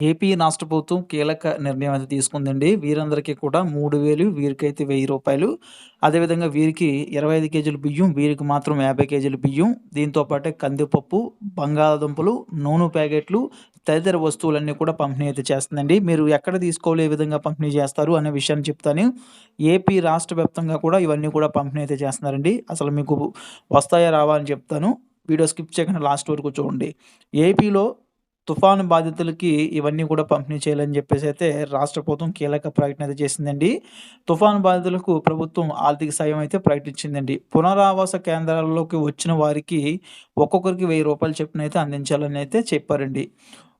AP రాష్ట్ర ప్రభుత్వం కీలక నిర్ణయం అయితే తీసుకుందండి. వీరందరికీ కూడా 3000 వీరికైతే వెయ్యి రూపాయలు అదేవిధంగా వీరికి 25 కేజీల బియ్యం, వీరికి మాత్రం 50 కేజీల బియ్యం, దీంతో పాటే కందిపప్పు, బంగాళాదుంపలు, నూనె ప్యాకెట్లు తదితర వస్తువులన్నీ కూడా పంపిణీ అయితే చేస్తుందండి. మీరు ఎక్కడ తీసుకోవాలి, ఏ విధంగా పంపిణీ చేస్తారు అనే విషయాన్ని చెప్తాను. ఏపీ రాష్ట్ర వ్యాప్తంగా కూడా ఇవన్నీ కూడా పంపిణీ అయితే చేస్తున్నారండి. అసలు మీకు వస్తాయా రావా అని చెప్తాను. వీడియో స్కిప్ చేయకుండా లాస్ట్ వరకు చూడండి. ఏపీలో తుఫాను బాధితులకి ఇవన్నీ కూడా పంపిణీ చేయాలని చెప్పేసి అయితే రాష్ట్ర ప్రభుత్వం కీలక ప్రకటన అయితే చేసిందండి. తుఫాను బాధితులకు ప్రభుత్వం ఆర్థిక సాయం అయితే ప్రకటించిందండి. పునరావాస కేంద్రాల్లోకి వచ్చిన వారికి ఒక్కొక్కరికి వెయ్యి రూపాయలు చొప్పున అయితే అందించాలని అయితే చెప్పారండి.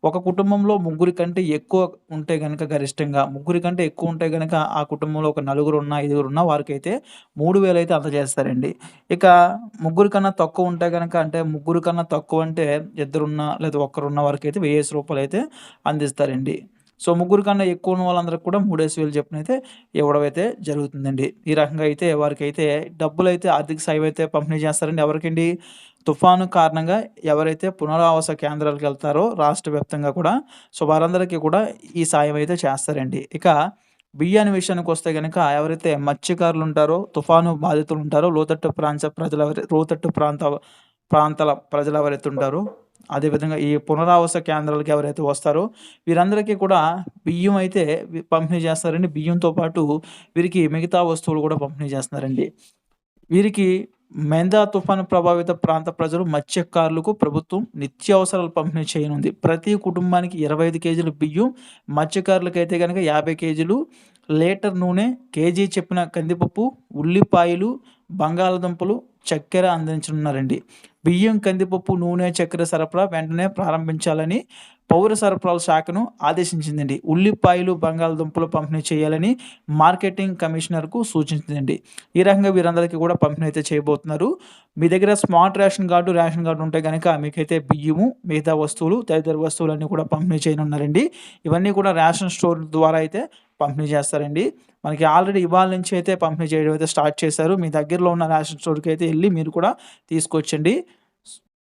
ఒక కుటుంబంలో ముగ్గురి కంటే ఎక్కువ ఉంటే కనుక గరిష్టంగా ముగ్గురి కంటే ఎక్కువ ఉంటే కనుక ఆ కుటుంబంలో ఒక నలుగురు నలుగురున్నా, ఐదుగురున్నా వారికైతే 3000 అయితే అందజేస్తారండి. ఇక ముగ్గురి కన్నా తక్కువ ఉంటే కనుక అంటే ముగ్గురు కన్నా తక్కువ అంటే ఇద్దరున్న లేదా ఒక్కరున్న వారికైతే వెయ్యేసి రూపాయలు అయితే అందిస్తారండి. సో, ముగ్గురు కన్నా ఎక్కువ ఉన్న వాళ్ళందరికీ కూడా మూడేసి వేలు చెప్పిన అయితే ఇవ్వడం అయితే జరుగుతుందండి. ఈ రకంగా అయితే వారికైతే డబ్బులైతే ఆర్థిక సాయం అయితే పంపిణీ చేస్తారండి. ఎవరికండి? తుఫాను కారణంగా ఎవరైతే పునరావాస కేంద్రాలకు వెళ్తారో రాష్ట్ర వ్యాప్తంగా కూడా సో, వారందరికీ కూడా ఈ సాయం అయితే చేస్తారండి. ఇక బియ్యాన్ని విషయానికి వస్తే కనుక ఎవరైతే మత్స్యకారులు ఉంటారో, తుఫాను బాధితులు ఉంటారో, లోతట్టు ప్రాంత ప్రజల లోతట్టు ప్రాంత ప్రాంతాల ప్రజలు ఎవరైతే ఉంటారో, అదేవిధంగా ఈ పునరావాస కేంద్రాలకు ఎవరైతే వస్తారో వీరందరికీ కూడా బియ్యం అయితే పంపిణీ చేస్తారండి. బియ్యంతో పాటు వీరికి మిగతా వస్తువులు కూడా పంపిణీ చేస్తున్నారండి. వీరికి మెందా తుఫాను ప్రభావిత ప్రాంత ప్రజలు, మత్స్యకారులకు ప్రభుత్వం నిత్యావసరాలు పంపిణీ చేయనుంది. ప్రతి కుటుంబానికి ఇరవై ఐదు కేజీలు బియ్యం, మత్స్యకారులకైతే కనుక యాభై కేజీలు, లీటర్ నూనె, కేజీ చెప్పిన కందిపప్పు, ఉల్లిపాయలు, బంగాళాదుంపలు, చక్కెర అందించనున్నారండి. బియ్యం, కందిపప్పు, నూనె, చక్కెర సరఫరా వెంటనే ప్రారంభించాలని పౌర సరఫరాల శాఖను ఆదేశించిందండి. ఉల్లిపాయలు, బంగాళాదుంపలు పంపిణీ చేయాలని మార్కెటింగ్ కమిషనర్‌కు సూచించిందండి. ఈ రకంగా వీరందరికీ కూడా పంపిణీ అయితే చేయబోతున్నారు. మీ దగ్గర smart ration card, ration card ఉంటే కనుక మీకైతే బియ్యము, మిగతా వస్తువులు తదితర వస్తువులన్నీ కూడా పంపిణీ చేయనున్నారండి. ఇవన్నీ కూడా రేషన్ స్టోర్ ద్వారా అయితే పంపిణీ చేస్తారండి. మనకి ఆల్రెడీ ఇవాళ నుంచి అయితే పంపిణీ చేయడం అయితే స్టార్ట్ చేశారు. మీ దగ్గరలో ఉన్న రేషన్ స్టోర్‌కి అయితే వెళ్ళి మీరు కూడా తీసుకొచ్చండి.